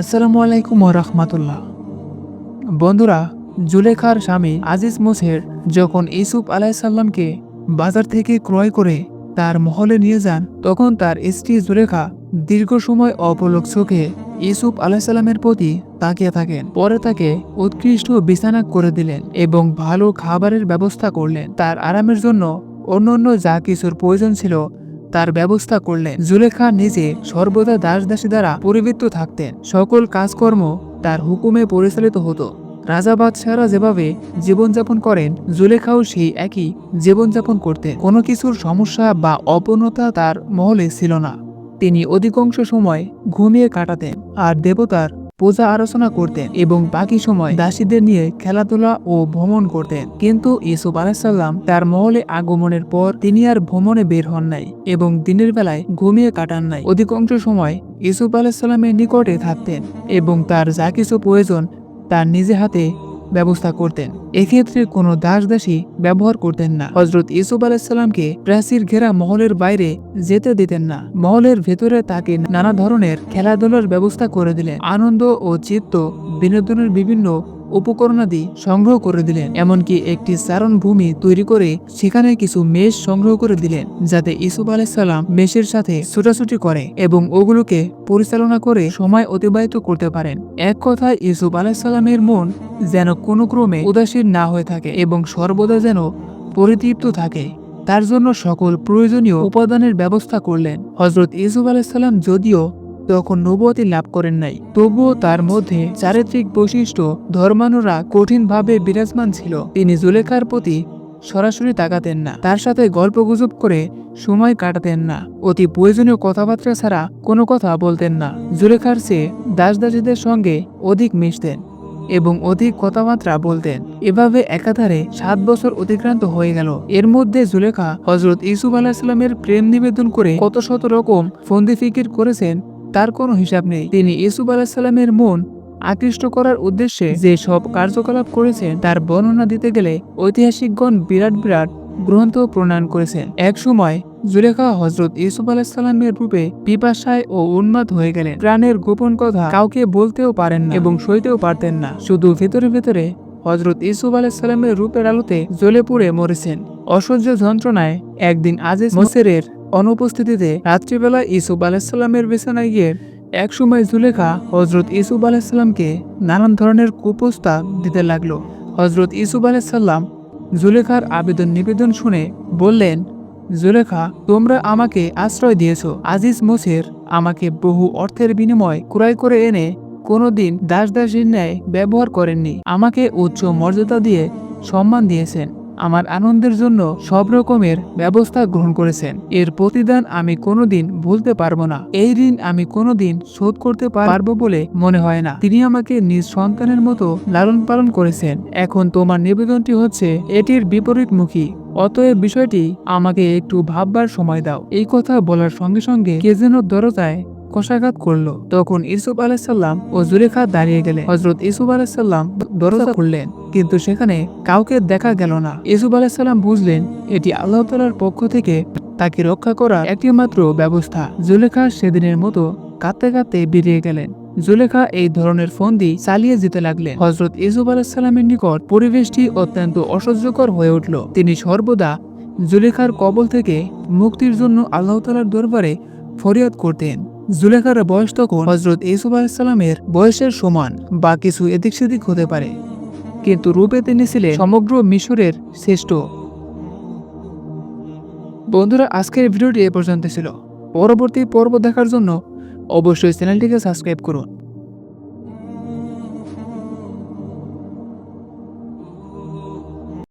আসসালামু আলাইকুম রহমতুল্লাহ। বন্ধুরা, জুলেখার স্বামী আজিজ মোসের যখন ইসুফ আলাইসাল্লামকে বাজার থেকে ক্রয় করে তার মহলে নিয়ে যান, তখন তার স্ত্রী জুলেখা দীর্ঘ সময় অপলক চোখে ইসুফ আলাইসাল্লামের প্রতি তাকিয়ে থাকেন। পরে তাকে উৎকৃষ্ট বিছানা করে দিলেন এবং ভালো খাবারের ব্যবস্থা করলেন। তার আরামের জন্য অন্য অন্য যা কিছুর প্রয়োজন ছিল তার ব্যবস্থা করলেন। জুলেখা নিজে সর্বদা দাস দাসী দ্বারা পরিবৃত্ত থাকতেন। সকল কাজকর্ম তার হুকুমে পরিচালিত হতো। রাজা বাদশাহরা যেভাবে জীবনযাপন করেন, জুলেখাও সেই একই জীবনযাপন করতেন। কোনো কিছুর সমস্যা বা অপূর্ণতা তার মহলে ছিল না। তিনি অধিকাংশ সময় ঘুমিয়ে কাটাতেন, আর দেবতার পূজা আলোচনা করতেন এবং বাকি সময় দাসীদের নিয়ে খেলাধুলা ও ভ্রমণ করতেন। কিন্তু ইসুফ আলাহিসাল্লাম তার মহলে আগমনের পর তিনি আর ভ্রমণে বের হন নাই এবং দিনের বেলায় ঘুমিয়ে কাটান নাই। অধিকাংশ সময় ইসুফ আলাহিসাল্লামের নিকটে থাকতেন এবং তার যা কিছু প্রয়োজন তার নিজে হাতে ব্যবস্থা করতেন। এক্ষেত্রে কোনো দাস দাসী ব্যবহার করতেন না। হজরত ইসুফ আলাইসাল্লামকে প্রাচীর ঘেরা মহলের বাইরে যেতে দিতেন না। মহলের ভেতরে তাকে নানা ধরনের খেলাধুলার ব্যবস্থা করে দিলেন। আনন্দ ও চিত্ত বিনোদনের বিভিন্ন উপকরণাদি সংগ্রহ করে দিলেন, এমনকি একটি চারণ ভূমি তৈরি করে সেখানে কিছু মেষ সংগ্রহ করে দিলেন, যাতে ইসুফ আলাইসাল্লাম মেষের সাথে ছোটাছুটি করে এবং ওগুলোকে পরিচালনা করে সময় অতিবাহিত করতে পারেন। এক কথায়, ইসুফ আলাইসাল্লামের মন যেন কোনো ক্রমে উদাসীন না হয়ে থাকে এবং সর্বদা যেন পরিতৃপ্ত থাকে। তার জন্য সকল প্রয়োজনীয় উপাদানের ব্যবস্থা করলেন। হজরত ইসুফ আলাইসাল্লাম যদিও তখন নবতী লাভ করেন নাই। তবুও তার মধ্যে চারিত্রিক বৈশিষ্ট্য ধর্মানুরা কঠিনভাবে বিরাজমান ছিল। তিনি জুলেখার প্রতি সরাসরি তাকাতেন না। তার সাথে গল্পগুজব করে সময় কাটাতেন না। অতি প্রয়োজনীয় কথাবার্তা ছাড়া কোনো কথা বলতেন না। জুলেখার চেয়ে দাসদাসীদের সঙ্গে অধিক মিশতেন এবং অধিক কথাবার্তা বলতেন। এভাবে একাধারে সাত বছর অতিক্রান্ত হয়ে গেল। এর মধ্যে জুলেখা হজরত ইসুফ আলাহিসাল্লামের প্রেম নিবেদন করে কত শত রকম ফন্দি ফিকির করেছেন তার কোনো হিসাব নেই। তিনি ইসুফ আলাহিসাল্লামের মন আকৃষ্ট করার উদ্দেশ্যে যে সব কার্যকলাপ করেছেন, তার বর্ণনা দিতে গেলে ঐতিহাসিকগণ বিরাট বিরাট গ্রন্থ প্রণয়ন করেছেন। এক সময় জুলেখা হজরত ইসুফ আলাহিসাল্লামের রূপে পিপাসায় ও উন্মাদ হয়ে গেলেন। প্রাণের গোপন কথা কাউকে বলতেও পারেন না এবং সইতেও পারতেন না। শুধু ভেতরে ভেতরে হজরত ইসুফ আলাহিসাল্লামের রূপের আলোতে জ্বলে পুড়ে মরেছেন। অসহ্য যন্ত্রণায় একদিন আজিজ মোসেরের অনুপস্থিতিতে রাত্রিবেলা ইসুফ আলাহিসাল্লামের বিছানায় গিয়ে একসময় জুলেখা হজরত ইসুফ আলাহিসাল্লামকে নানান ধরনের কুপ্রস্তাব দিতে লাগল। হজরত ইসুফ আলাহিসাল্লাম জুলেখার আবেদন নিবেদন শুনে বললেন, জুলেখা, তোমরা আমাকে আশ্রয় দিয়েছ। আজিজ মোসের আমাকে বহু অর্থের বিনিময় ক্রয় করে এনে কোনোদিন দাস দাসীর ন্যায় ব্যবহার করেননি। আমাকে উচ্চ মর্যাদা দিয়ে সম্মান দিয়েছেন। আমার আনন্দের জন্য সব রকমের ব্যবস্থা গ্রহণ করেছেন। এর প্রতিদান আমি কোনোদিন ভুলতে পারব না। এই ঋণ আমি কোনোদিন শোধ করতে পারব বলে মনে হয় না। তিনি আমাকে নিজ সন্তানের মতো লালন পালন করেছেন। এখন তোমার নিবেদনটি হচ্ছে এটির বিপরীতমুখী। অতএব বিষয়টি আমাকে একটু ভাববার সময় দাও। এই কথা বলার সঙ্গে সঙ্গে কে যেন দরজায় কষাঘাত করল। তখন ইসুফ আলাইসাল্লাম ও জুলেখা দাঁড়িয়ে গেলেন। হজরত ইসুফ আলাইসাল্লাম দরজা খুললেন। কিন্তু সেখানে কাউকে দেখা গেল না। ইসুফ আলাইসাল্লাম বুঝলেন, এটি আল্লাহ তালার পক্ষ থেকে তাকে রক্ষা করার একটি মাত্র ব্যবস্থা। জুলেখা সেদিনের মতো কাঁদতে কাঁদতে বেরিয়ে গেলেন। জুলেখা এই ধরনের ফন্দি চালিয়ে যেতে লাগলেন। হজরত ইসুফ আলাহিসাল্লামের নিকট পরিবেশটি অত্যন্ত অসহ্যকর হয়ে উঠল। তিনি সর্বদা জুলেখার কবল থেকে মুক্তির জন্য আল্লাহ তালার দরবারে ফরিয়াদ করতেন। জুলেখার বয়স তখন হজরত ইসুফ আলাহিসাল্লামের বয়সের সমান, বা কিছু এদিক সেদিক হতে পারে। কিন্তু রূপে তিনি ছিলেন সমগ্র মিশরের শ্রেষ্ঠ। বন্ধুরা, আজকের ভিডিওটি এ পর্যন্ত ছিল। পরবর্তী পর্ব দেখার জন্য অবশ্যই চ্যানেলটিকে সাবস্ক্রাইব করুন।